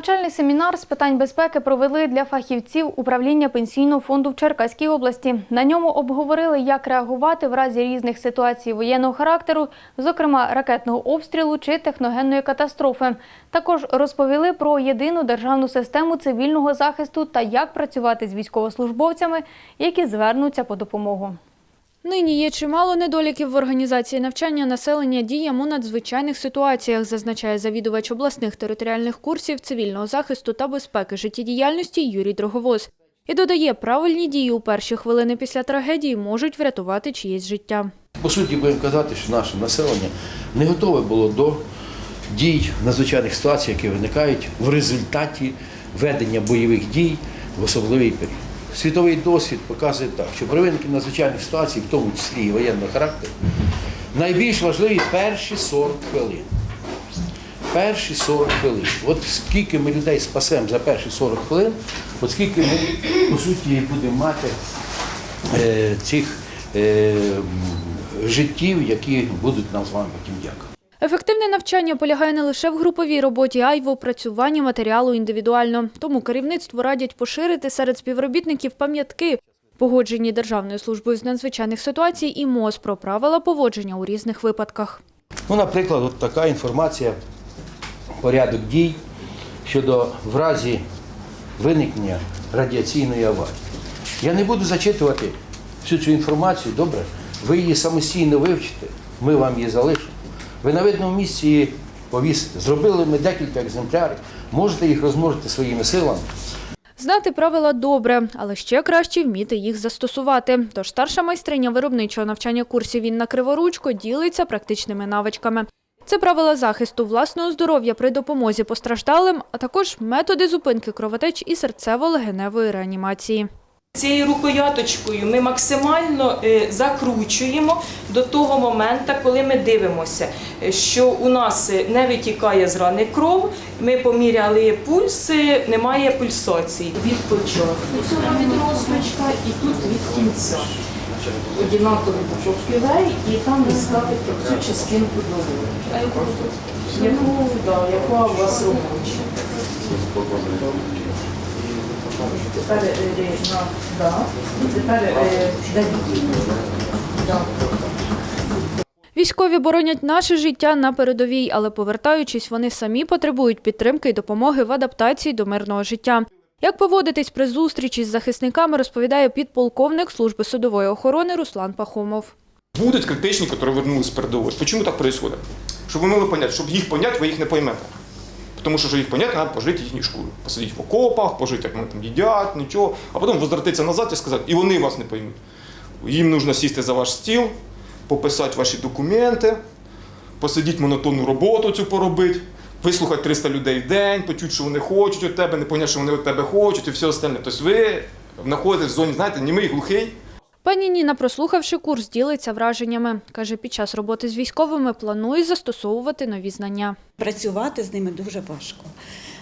Навчальний семінар з питань безпеки провели для фахівців управління пенсійного фонду в Черкаській області. На ньому обговорили, як реагувати в разі різних ситуацій воєнного характеру, зокрема ракетного обстрілу чи техногенної катастрофи. Також розповіли про єдину державну систему цивільного захисту та як працювати з військовослужбовцями, які звернуться по допомогу. Нині є чимало недоліків в організації навчання населення діям у надзвичайних ситуаціях, зазначає завідувач обласних територіальних курсів цивільного захисту та безпеки життєдіяльності Юрій Дроговоз. І додає, правильні дії у перші хвилини після трагедії можуть врятувати чиєсь життя. По суті, будемо казати, що наше населення не готове було до дій надзвичайних ситуацій, які виникають в результаті ведення бойових дій в особливий період. Світовий досвід показує так, що виникненні надзвичайних ситуацій, в тому числі і воєнного характеру, найбільш важливі перші 40 хвилин. Перші 40 хвилин. От скільки ми людей спасемо за перші 40 хвилин, от скільки ми, по суті, будемо мати е, цих е, життів, які будуть нам з вами потім дякувати. Ефективне навчання полягає не лише в груповій роботі, а й в опрацюванні матеріалу індивідуально. Тому керівництву радять поширити серед співробітників пам'ятки, погоджені Державною службою з надзвичайних ситуацій і МОЗ про правила поводження у різних випадках. Ну, наприклад, от така інформація, порядок дій щодо в разі виникнення радіаційної аварії. Я не буду зачитувати всю цю інформацію, добре? Ви її самостійно вивчите, ми вам її залишимо. Ви на видному місці повісите. Зробили ми декілька екземплярів, можете їх розмножити своїми силами. Знати правила добре, але ще краще вміти їх застосувати. Тож старша майстриня виробничого навчання курсів Інна Криворучко ділиться практичними навичками. Це правила захисту власного здоров'я при допомозі постраждалим, а також методи зупинки кровотеч і серцево-легеневої реанімації. Цією рукояточкою ми максимально е, закручуємо до того моменту, коли ми дивимося, е, що у нас е, не витікає з рани кров, ми поміряли пульс, немає пульсації. Від початку цього відросточка і тут від кінця. Одинаковий пучок півей і там ви ставите цю частинку долу. Яку, да, яка у вас робоча? Тепер на да. Тепер давіть. Да. Військові боронять наше життя на передовій, але повертаючись, вони самі потребують підтримки і допомоги в адаптації до мирного життя. Як поводитись при зустрічі з захисниками, розповідає підполковник служби судової охорони Руслан Пахомов. Будуть критичні, які вернулись з передової. Почему так происходит? Щоб ви могли понять, щоб їх понять, ви їх не поймете. Тому що, щоб їх понять, треба пожити їхню шкуру. Посидіти в окопах, пожити, як вони там їдять, нічого, а потім возвратитися назад і сказати, і вони вас не поймуть. Їм потрібно сісти за ваш стіл, пописати ваші документи, посидіти монотонну роботу цю поробити, вислухати 300 людей в день, почути, що вони хочуть від тебе, не поняти, що вони від тебе хочуть і все остальне. Тобто ви знаходитесь в зоні, знаєте, німий, глухий. Пані Ніна, прослухавши курс, ділиться враженнями. Каже, під час роботи з військовими планує застосовувати нові знання. Працювати з ними дуже важко.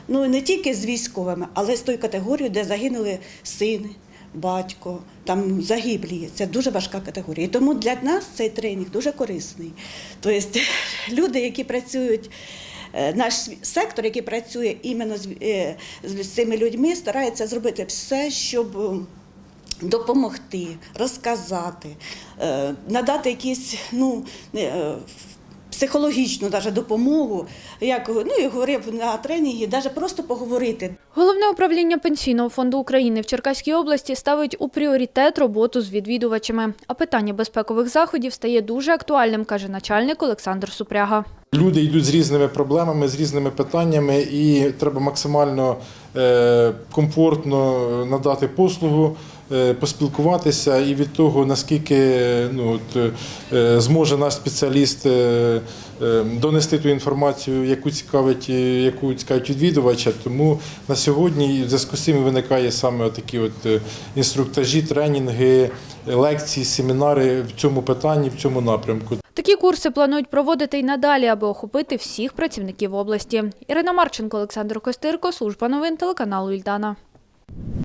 Ну не тільки з військовими, але з тою категорією, де загинули сини, батько, там загиблі. Це дуже важка категорія. І тому для нас цей тренінг дуже корисний. Тобто люди, які працюють. е, Наш сектор, який працює іменно з, е, з цими людьми, старається зробити все, щоб допомогти, розказати, е, надати якісь ну, е, психологічну даже допомогу, як ну, і говорив на тренінгі, навіть просто поговорити. Головне управління Пенсійного фонду України в Черкаській області ставить у пріоритет роботу з відвідувачами. А питання безпекових заходів стає дуже актуальним, каже начальник Олександр Супряга. Люди йдуть з різними проблемами, з різними питаннями, і треба максимально е, комфортно надати послугу, поспілкуватися, і від того, наскільки ну, от, е, зможе наш спеціаліст е, е, донести ту інформацію, яку цікавить, е, яку цікавить відвідувача. Тому на сьогодні в зв'язку з цим виникає саме такі от е, інструктажі, тренінги, лекції, семінари в цьому питанні, в цьому напрямку. Такі курси планують проводити й надалі, аби охопити всіх працівників області. Ірина Марченко, Олександр Костирко, служба новин телеканалу Ільдана.